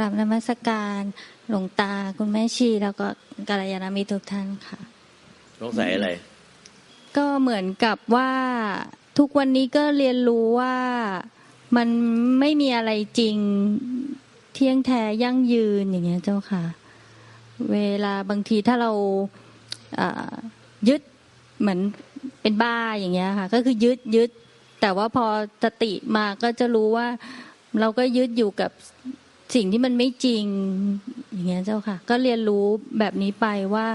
ราบนมัสการหลวงตาคุณแม่ชีแล้วก็กัลยาณมิตรทุกท่านค่ะสงสัยอะไร ก็เหมือนกับว่าทุกวันนี้ก็เรียนรู้ว่ามันไม่มีอะไรจริงเที่ยงแท้ยั่งยืนอย่างเงี้ยเจ้าค่ะ เวลาบางทีถ้าเราเอ่อยึดเหมือนเป็นบ้าอย่างเงี้ยค่ะ ก็คือยึดยึด แต่ว่าพอสติมาก็จะรู้ว่าเราก็ยึดอยู่กับ สิ่งที่มันไม่จริง อย่างเงี้ยเจ้าค่ะ ก็เรียนรู้แบบนี้ไปว่า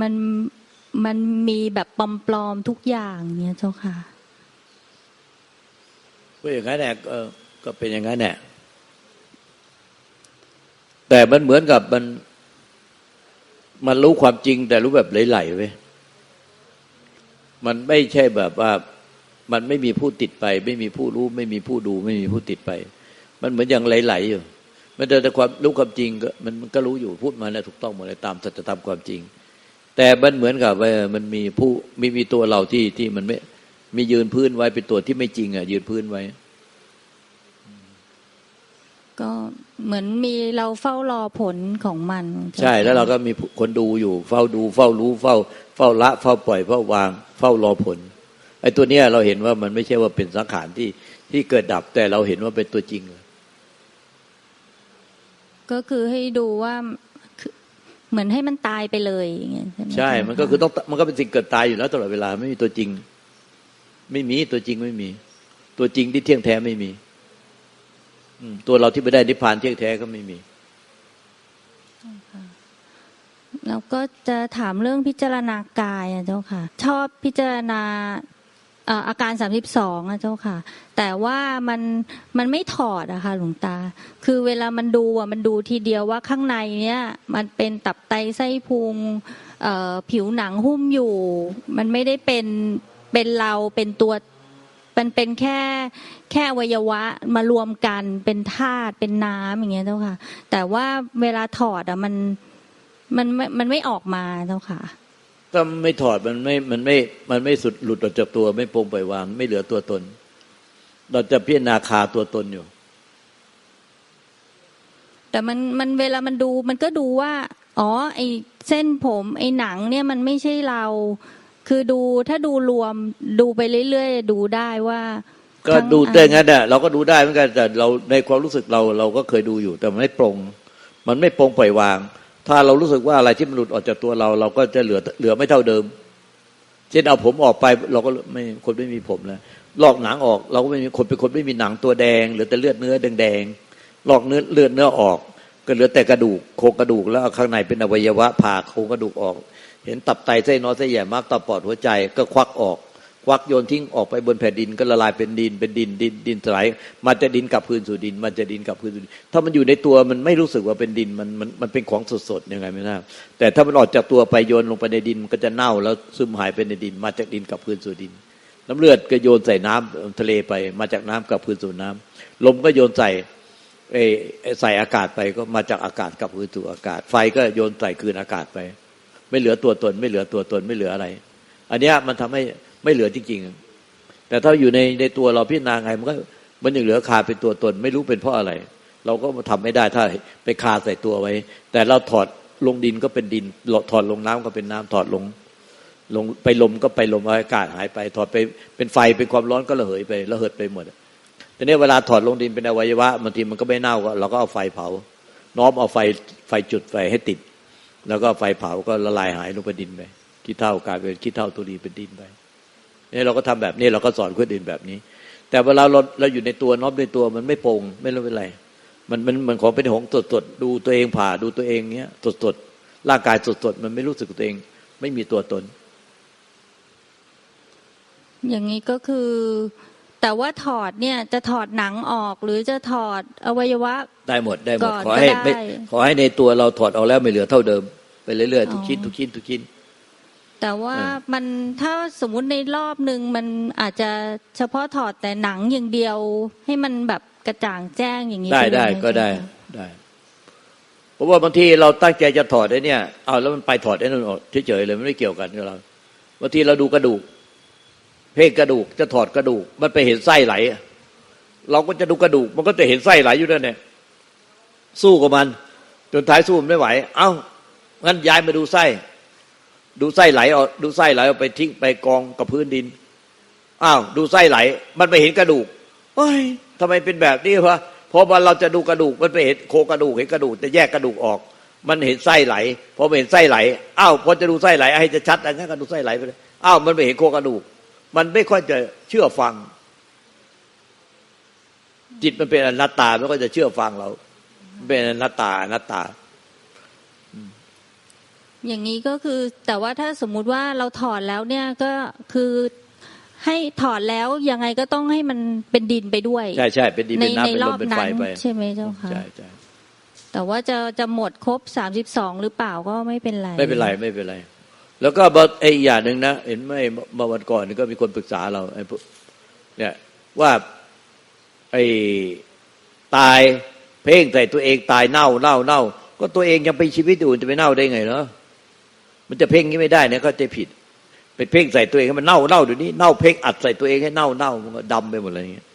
มันมันมีแบบปลอมๆทุกอย่างเงี้ยเจ้าค่ะก็อย่างนั้นแหละก็ก็เป็นอย่างนั้นแหละแต่มันเหมือนกับมันมันรู้ความจริงแต่รู้แบบไหลๆเว้ยมันไม่ใช่แบบว่า มันไม่มีผู้ติดไป ไม่มีผู้รู้ ไม่มีผู้ดู ไม่มีผู้ติดไป มันเหมือนอย่างไหลๆอยู่ มันแต่ความรู้ความจริงก็มันมันก็รู้อยู่พูดมาแล้วถูกต้องหมดเลยตามสัจธรรมความจริง แต่มันเหมือนกับว่ามันมีผู้มีมีตัวเราที่ที่มันไม่มียืนพื้นไว้เป็นตัวที่ไม่จริงอะ ยืนพื้นไว้ ก็เหมือนมีเราเฝ้ารอผลของมันเจ้าใช่ค่ะแล้วเราก็มีคนดูอยู่ เฝ้าดู เฝ้ารู้เฝ้า เฝ้าละ เฝ้าปล่อยเฝ้าวาง เฝ้ารอผลไอ้ตัวเนี้ยเราเห็นว่ามันไม่ใช่ว่าเป็นสังขารที่ที่เกิดดับแต่เราเห็นว่าเป็นตัวจริง ก็คือให้ดูว่าคือเหมือนให้มันตายไปเลยอย่างเงี้ยใช่ไหมใช่เจ้ามันก็คือค่ะต้องมันก็เป็นสิ่งเกิดตายอยู่แล้วตลอดเวลาไม่มีตัวจริง ไม่มีตัวจริงไม่มี ตัวจริงที่เที่ยงแท้ไม่มีอืมตัวเราที่ไม่ได้นิพพานเที่ยงแท้ก็ไม่มีแล้วก็จะถามเรื่องพิจารณากายอะเจ้าค่ะ ชอบพิจารณาเอาการสามสิบสองอะเจ้าค่ะ แต่ว่ามันมันไม่ถอดอะค่ะหลวงตา คือเวลามันดูอะมันดูทีเดียวว่าข้างในเนี้ยมันเป็นตับไตไส้พุงผิวหนังหุ้มอยู่ มันไม่ได้เป็นเป็นเราเป็นตัวมันเป็นแค่แค่วัยวะมารวมกันเป็นธาตุเป็นน้ำอย่างเงี้ยเจ้าค่ะ แต่ว่าเวลาถอดอะมันมันไม่มันไม่ออกมาเจ้าค่ะ ถ้าไม่ถอดมันไม่มันไม่มันไม่สุดหลุดออกจากตัว ไม่โปร่งปล่อยวาง ไม่เหลือตัวตน เราจะพิจารณาคาตัวตนอยู่ แต่มันมันเวลามันดูมันก็ดูว่า อ๋อ ไอเส้นผม ไอหนังเนี่ยมันไม่ใช่เรา คือดูถ้าดูรวมดูไปเรื่อยๆดูได้ว่า ก็ทั้งดูอันได้งั้นน่ะเราก็ดูได้เหมือนกันแต่เราในความรู้สึกเราเราก็เคยดูอยู่ แต่มันไม่ปรง มันไม่ปรงปล่อยวาง ถ้าเรารู้สึกว่าอะไรที่มันหลุดออกจากตัวเรา เราก็จะเหลือเหลือไม่เท่าเดิม เช่นเอาผมออกไป เราก็ไม่คนไม่มีผมแล้วลอกหนังออก เราก็ไม่มีคนเป็นคนไม่มีหนังตัวแดงเหลือแต่เลือดเนื้อแดงๆลอกเนื้อเลือดเนื้อออก ก็เหลือแต่กระดูกโครงกระดูกแล้วข้างในเป็นอวัยวะผ่าโครงกระดูกออก เห็นตับไตไส้น้อยไส้ใหญ่มากตับปอดหัวใจก็ควักออก ควักโยนทิ้งออกไปบนแผ่นดินก็ละลายเป็นดินเป็นดินดินดินสลมันจะดินกลับคืนสู่ดิน มันจะดินกลับคืนสู่ดินถ้ามันอยู่ในตัวมันไม่รู้สึกว่าเป็นดินมันมันมันเป็นของสดๆยังไงไม่ทราบแต่ถ้ามันออกจากตัวไปโยนลงไปในดินมันก็จะเน่าแล้วซึมหายไปในดิน มาจากดินกลับคืนสู่ดิน น้ำเลือดก็โยนใส่น้ำทะเลไป มาจากน้ำกลับคืนสู่น้ำลมก็โยนใส่เอ่อใส่อากาศไปก็มาจากอากาศกลับคืนสู่อากาศ ไฟก็โยนใส่คืนอากาศไป ไม่เหลือตัวตน ไม่เหลือตัวตนไม่เหลืออะไร อันนี้มันทำให้ ไม่เหลือจริงๆแต่ถ้าอยู่ในในตัวเราพิจารณาไงมันก็มันยังเหลือคาเป็นตัวตน ไม่รู้เป็นเพราะอะไร เราก็ทำไม่ได้ถ้าไปคาใส่ตัวไว้ แต่เราถอดลงดินก็เป็นดินถอดลงน้ำก็เป็นน้ำถอดลงลงไปลมก็ไปลมอากาศหายไป ถอดไปเป็นไฟเป็นความร้อนก็ระเหยไประเหิดไปหมดแต่เนี้ยเวลาถอดลงดินเป็นอวัยวะบางทีมันก็ไม่เน่าก็เราก็เอาไฟเผา น้อมเอาไฟไฟจุดไฟให้ติด แล้วก็ไฟเผาก็ละลายหายลงไปดินไปขี้เท่ากลายเป็นขี้เท่าตัวดีเป็นดินไป นี่เราก็ทำแบบนี้เราก็สอนคนอื่นแบบนี้ แต่เวลาเราเราอยู่ในตัวน้อมในตัวมันไม่โปร่งไม่รู้เป็นไร มันมันมันของเป็นของสดสดๆดูตัวเองผ่าดูตัวเองเนี้ยสดสดๆร่างกายสดสดๆมันไม่รู้สึกตัวเอง ไม่มีตัวตน อย่างนี้ก็คือ แต่ว่าถอดเนี่ยจะถอดหนังออกหรือจะถอดอวัยวะ ได้หมดได้หมก่ดอนขอให้ก็ได้ไม่ขอให้ในตัวเราถอดเอาแล้วไม่เหลือเท่าเดิม ไปเรื่อยๆทุกชิ้นอ๋อทุกชิ้นทุกชิ้น แต่ว่าเออมันถ้าสมมุติในรอบหนึ่งมันอาจจะเฉพาะถอดแต่หนังอย่างเดียว ให้มันแบบกระจ่างแจ้งอย่างนี้ได้ปเลยได้หมก็ได้เจ้าค่ะได้เพราะว่าบางทีเราตั้งใจจะถอดไอ้เนี่ยเอาแล้วมันไปถอดไอ้นั่นออกเฉยๆเลยมันไม่เกี่ยวกันกับเราบางทีเราดูกระดูก เพศกระดูกจะถอดกระดูก มันไปเห็นไส้ไหลอะเราก็จะดูกระดูก มันก็จะเห็นไส้ไหลอยู่นั่นแหละสู้กับมัน จนท้ายสู้มันไม่ไหว เอ้างั้นย้ายมาดูไส้ ดูไส้ไหลออกดูไส้ไหลออกไปทิ้งไปกองกับพื้นดินอ้าวดูไส้ไหล มันไปเห็นกระดูกเฮ้ยทำไมเป็นแบบนี้วะพอวันเราจะดูกระดูกมันไปเห็นโคกระดูกเห็นกระดูกจะแยกกระดูกออก มันเห็นไส้ไหลพอเห็นไส้ไหลอ้าวพอจะดูไส้ไหลให้จะชัดอันนั้นก็ดูไส้ไหลไปเลยอ้าวมันไปเห็นโคกระดูก มันไม่ค่อยจะเชื่อฟัง จิตมันเป็นอนัตตาไม่ค่อยจะเชื่อฟังเรา เป็นอนัตตาอนัตตา อย่างนี้ก็คือแต่ว่าถ้าสมมุติว่าเราถอดแล้วเนี่ยก็คือให้ถอดแล้วยังไงก็ต้องให้มันเป็นดินไปด้วย ใช่ใช่เป็นดินในเป็นน้ำในเป็นรลอมบเป็นไฟนั้นไปใช่ไหมเจ้าค่ะใช่ใช่แต่ว่าจะจะหมดครบสามสิบสองหรือเปล่าก็ไม่เป็นไร ไม่เป็นไรไม่เป็นไร แล้วก็บอกไอ้อีกอย่างหนึ่งนะเห็นไหมเมื่อวันก่อนนี่ก็มีคนปรึกษาเราไอ้พวกเนี่ยว่าไอ้ตายเพ่งใส่ตัวเองตายเน่าเน่าเน่าก็ตัวเองยังไปชีวิตอื่นจะไปเน่าได้ไงเนาะ มันจะเพ่งงี้ไม่ได้เนี่ยเขาใจผิดไปเพ่งใส่ตัวเองให้มันเน่าเน่าเดี๋ยวนี้เน่าเพ่งอัดใส่ตัวเองให้เน่าเน่ามันก็ดำไปหมดเลยอย่างเงี้ย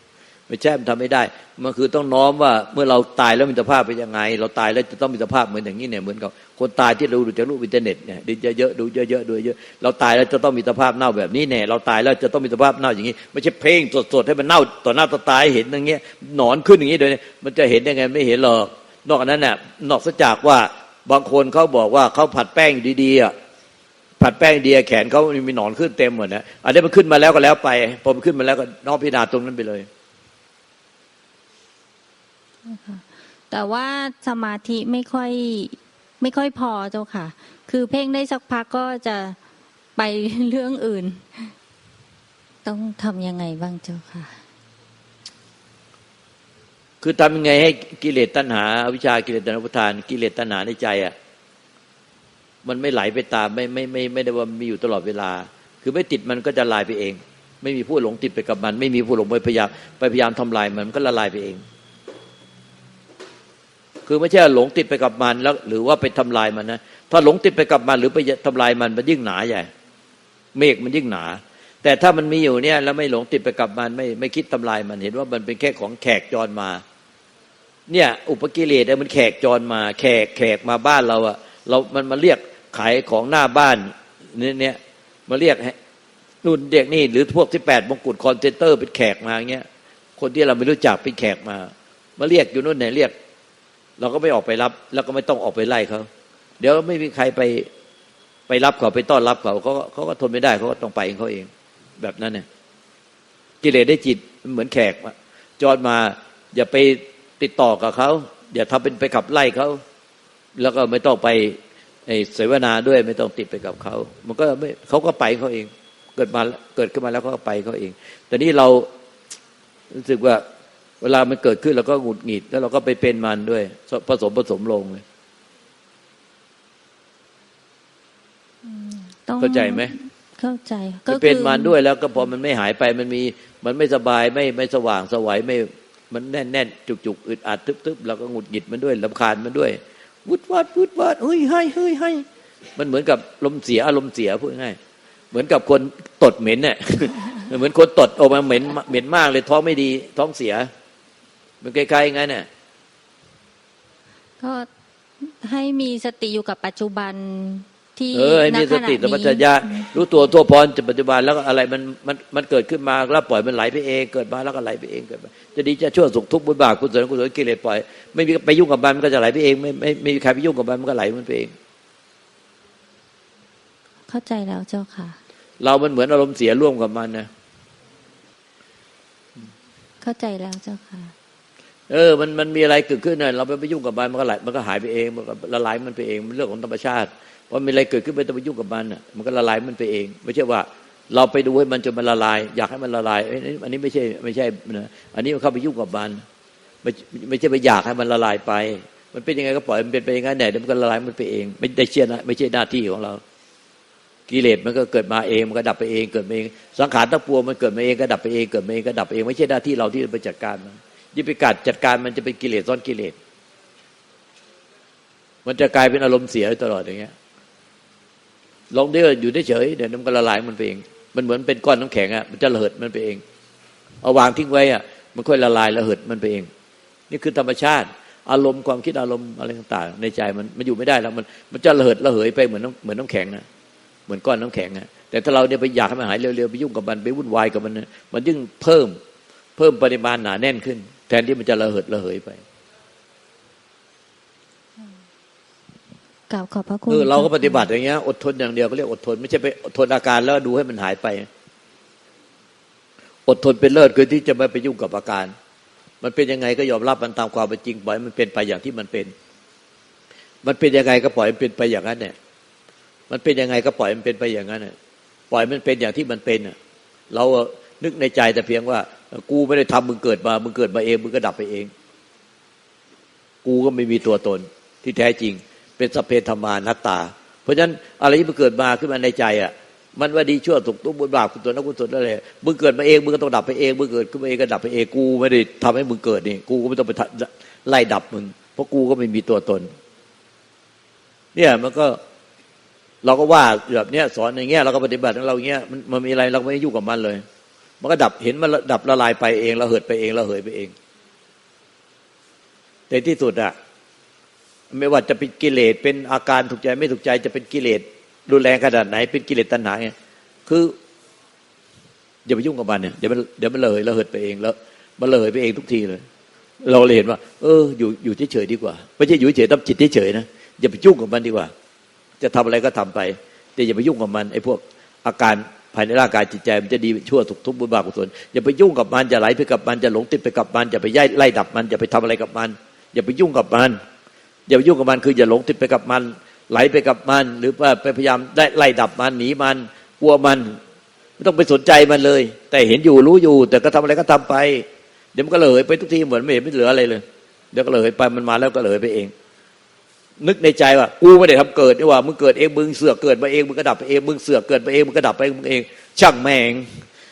ไม่ใช่มันทำไม่ได้ มันคือต้องน้อมว่าเมื่อเราตายแล้วมีสภาพเป็นยังไง เราตายแล้วจะต้องมีสภาพเหมือนอย่างนี้เนี่ยเหมือนกับคนตายที่เราดูจากรูปอินเทอร์เน็ตเนี่ยดูเยอะๆดูเยอะๆดูเยอะเราตายแล้วจะต้องมีสภาพเน่าแบบนี้แน่เราตายแล้วจะต้องมีสภาพเน่าอย่างนี้ไม่ใช่เพ่งสดๆให้มันเน่าต่อหน้าต่อตาให้เห็นอย่างเงี้ยหนอนขึ้นอย่างนี้เลยมันจะเห็นได้ไงไม่เห็นหรอกนอกจากนั้นน่ะนอกจากว่าบางคนเขาบอกว่าเขาผัดแป้งดีๆอะ ผัดแป้งดีอะแขนเขามีหนอนขึ้นเต็มหมดนะอันนี้มันขึ้นมาแล้วก็แล้วไปพอมันขึ้นมาแล้วก็นอกพิจารณาตรงนั้นไปเลย แต่ว่าสมาธิไม่ค่อยไม่ค่อยพอเจ้าค่ะ คือเพ่งได้สักพักก็จะไปเรื่องอื่น ต้องทำยังไงบ้างเจ้าค่ะ คือทำยังไงให้กิเลสตัณหาอวิชชากิเลสตัณหาอุปทานกิเลสตัณหาในใจอะ มันไม่ไหลไปตามไม่ไม่ไม่ไม่ได้ว่ามีอยู่ตลอดเวลา คือไม่ติดมันก็จะลายไปเอง ไม่มีผู้หลงติดไปกับมัน ไม่มีผู้หลงไปพยายามไปพยายามทำลายมันมันก็ละลายไปเอง คือไม่ใช่หลงติดไปกับมันแล้ว หรือว่าไปทำลายมันนะถ้าหลงติดไปกับมันหรือไปทำลายมันมันยิ่งหนาใหญ่ เมฆมันยิ่งหนา แต่ถ้ามันมีอยู่เนี่ยแล้วไม่หลงติดไปกับมันไม่ไม่คิดทำลายมันเห็นว่ามันเป็นแค่ของแขกจรมาเนี่ยอุปกิเลสเนี่ยมันแขกจรมา แขกแขกมาบ้านเราอะเรา มันมาเรียก ขายของหน้าบ้านเนี่ยเนี่ยมาเรียกให้นู่นเด็กนี่หรือพวกที่แปดมงกุฎคอนเทนเตอร์เป็นแขกมาเงี้ยคนที่เราไม่รู้จักเป็นแขกมา มาเรียกอยู่นู่นไหนเรียก เราก็ไม่ออกไปรับ แล้วก็ไม่ต้องออกไปไล่เขาเดี๋ยวไม่มีใครไปไปรับเขาไปต้อนรับเขาเขาเขาก็ทนไม่ได้เขาก็ต้องไปเองเขาเอง แบบนั้นเนี่ยกิเลสได้จิตเหมือนแขกมาจอดมา อย่าไปติดต่อกับเขาอย่าทำเป็นไปขับไล่เขาแล้วก็ไม่ต้องไป เสวนาด้วยไม่ต้องติดไปกับเขา มันก็ไม่เขาก็ไปเขาเอง เกิดมาเกิดขึ้นมาแล้วเขาก็ไปเขาเอง แต่นี่เรารู้สึกว่า เวลามันเกิดขึ้นเราก็หงุดหงิด แล้วเราก็ไปเป็นมันด้วย ผสมผสมลงเลยต้องเข้าใจไหมเข้าใจไปเป็นมันด้วยแล้วก็พอมันไม่หายไปมันมี มันไม่สบายไม่ไม่สว่างสวัยไม่ มันแน่นแน่นจุกจุกอึดอัดทึบทึบเราก็หงุดหงิดมันด้วยลำคาญมันด้วย วุดวาดวุดวาดเฮ้ยให้เฮ้ยให้มันเหมือนกับลมเสียอารมณ์เสียพูดง่ายเหมือนกับคนตดเหม็นเนี่ยเหมือนคนตดออกมาเหม็นเหม็นมากเลยท้องไม่ดี ท้องเสีย มันคล้ายๆย่างนั้นเนี่ยก็ให้มีสติอยู่กับปัจจุบัน ที่เออให้มีณสขณะติสัมปนี้ชัญญะรู้ตัวทั่วพร้อมจะปัจจุบันแล้วก็อะไรมันมันมันเกิดขึ้นมาแล้วปล่อยมันไหลไปเองเกิดมาแล้วก็ไหลไปเองเกิดมาจะดีจะชั่วสุขทุกข์บุญบาปกุศลกุศลกิเลสปล่อยไม่มีไปยุ่งกับมันมันก็จะไหลไปเอง ไม่ไม่ไม่มีใครไปยุ่งกับมันมันก็ไหลมันไปเอง เข้าใจแล้วเจ้าค่ะ เรามันเหมือนอารมณ์เสียร่วมกับมันนะเข้าใจแล้วเจ้าค่ะ เออ มันมันมีอะไรเกิดขึ้นน่ะเราไปไปยุ่งกับมันมันก็ไหลมันก็หายไปเองมันก็ละลายมันไปเองมันเรื่องของธรรมชาติ พอมีอะไรเกิดขึ้นไปต้องไปยุ่งกับมันน่ะมันก็ละลายมันไปเอง ไม่ใช่ว่า เราไปดูให้มันจนมันละลาย อยากให้มันละลายอันนี้ไม่ใช่ไม่ใช่นะอันนี้มันเข้าไปยุ่งกับมันไม่ไม่ใช่ไปอยากให้มันละลายไป มันเป็นยังไงก็ปล่อยมันเป็นไปอย่างนั้นแหละมันก็ละลายมันไปเอง ไม่ได้เชื่อนะไม่ใช่หน้าที่ของเรากิเลสมันก็เกิดมาเองมันก็ดับไปเองเกิดมาเองสังขารทั้งปวงมันเกิดมาเองก็ดับไปเองเกิดมาเองก็ดับไปเอง ไม่ใช่หน้าที่เราที่จะไปจัดการมันยิ่งไปกัดจัดการมันจะเป็นกิเลสซ้อนกิเลสมันจะกลายเป็นอารมณ์เสียตลอดอย่างเงี้ย ลองเดี๋ยวอยู่เฉยเดี๋ยวมันก็ละลายมันไปเอง มันเหมือนเป็นก้อนน้ำแข็งอะมันจะระเหิดมันไปเอง เอาวางทิ้งไว้อะ มันค่อยละลายระเหิดมันไปเอง นี่คือธรรมชาติ อารมณ์ความคิดอารมณ์อะไรต่าง ๆ ในใจมันมันอยู่ไม่ได้แล้วมันมันจะระเหิดระเหยไปเหมือนน้ำเหมือนน้ำแข็งอะเหมือนก้อนน้ำแข็งอะแต่ถ้าเราเนี่ยไปอยากให้มันหายเร็วๆไปยุ่งกับมันไปวุ่นวายกับมันมันยิ่งเพิ่มเพิ่มปริมาณหนาแน่นขึ้น แทนที่มันจะระเหิดระเหยไป กราบขอบพระคุณเออเราก็จ้ค่ะปฏิบัติอย่างเงี้ย อดทนอย่างเดียวก็เรียกอดทน ไม่ใช่ไปอดทนอาการแล้วดูให้มันหายไป อดทนเป็นเลิศคือที่จะไม่ไปยุ่งกับอาการ มันเป็นยังไงก็ยอมรับมันตามความเป็นจริงปล่อยให้มันเป็นไปอย่างที่มันเป็น มันเป็นยังไงก็ปล่อยมันเป็นไปอย่างนั้นเนี่ย มันเป็นยังไงก็ปล่อยมันเป็นไปอย่างนั้นเนี่ยปล่อยมันเป็นอย่างที่มันเป็นน่ะเรานึกในใจแต่เพียงว่า กูไม่ได้ทำมึงเกิดมา มึงเกิดมาเอง มึงก็ดับไปเอง กูก็ไม่มีตัวตนที่แท้จริง เป็นสพเพธรรมานัตตา เพราะฉะนั้นอะไรที่มันเกิดมาขึ้นมาในใจอะมันว่าดีชั่วถูกตุ้มบุญบาปคุณตัวนักกุศลอะไรมึงเกิดมาเองมึงก็ต้องดับไปเองมึงเกิดขึ้นมาเองก็ดับไปเองกูไม่ได้ทำให้มึงเกิดนี่กูก็ไม่ต้องไปไล่ดับมึงเพราะกูก็ไม่มีตัวตน เนี่ยมันก็เราก็ว่าแบบเนี้ยสอนอย่างเงี้ยเราก็ปฏิบัติของเราเงี้ยมันมันมีอะไรเราไม่ยุ่งกับมันเลย มันก็ดับเห็นมันดับละลายไปเองเราเหิดไปเองเราเหยไปเองแต่ที่สุดอะ ไม่ว่าจะเป็นกิเลสเป็นอาการถูกใจไม่ถูกใจจะเป็นกิเลสรุนแรงขนาดไหน เป็นกิเลสตัณหาไงคืออย่าไปยุ่งกับมันเนี่ยเดี๋ยวมันเดี๋ยวมันเลยเราเหิดไปเองแล้วมันเลยไปเองทุกทีเลย เราเลยเห็นว่า เออ อยู่อยู่เฉยๆดีกว่าไม่ใช่อยู่เฉยต้องจิตเฉยๆนะอย่าไปยุ่งกับมันดีกว่า จะทำอะไรก็ทำไป แต่อย่าไปยุ่งกับมันไอ้พวกอาการภายในร่างกายจิตใจมันจะดีชั่วถูกทุกบุญบาปกุศลอย่าไปยุ่งกับมันอย่าไหลไปกับมันอย่าหลงติดไปกับมันอย่าไปย่ไล่ดับมันอย่าไปทำอะไรกับมัน อย่าไปยุ่งกับมัน อย่ายุ่งกับมันคืออย่าหลงติดไปกับมัน ไหลไปกับมัน หรือว่าไปพยายามได้ไล่ดับมันหนีมัน กลัวมัน ไม่ต้องไปสนใจมันเลย แต่เห็นอยู่รู้อยู่ แต่ก็ทำอะไรก็ทำไป เดี๋ยวมันก็เลยไปทุกทีเหมือนไม่เห็นไม่เหลืออะไรเลย เดี๋ยวก็เลยไปมันมาแล้วก็เลยไปเอง นึกในใจว่ากูไม่ได้ทำเกิดนี่ว่ามึงเกิดเองมึงเสือกเกิดมาเองมึงก็ดับไปเองมึงเสือกเกิดมาเองมึงก็ดับไปมึงเอง ช่างแม่ง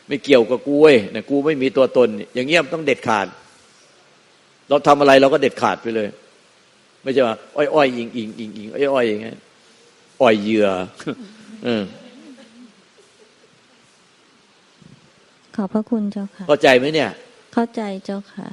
ไม่เกี่ยวกับกูเว้ยเนี่ยกูไม่มีตัวตน อย่างเงี้ยมันต้องเด็ดขาด เราทำอะไรเราก็เด็ดขาดไปเลย ไม่ใช่ว่าอ้อยอ้อยอิงอิงอิงอิงอ้อยอ้อยอย่างเงี้ยอ้อยเหยื่อเออขอบพระคุณเจ้าค่ะ เข้าใจไหมเนี่ย เข้าใจเจ้าค่ะ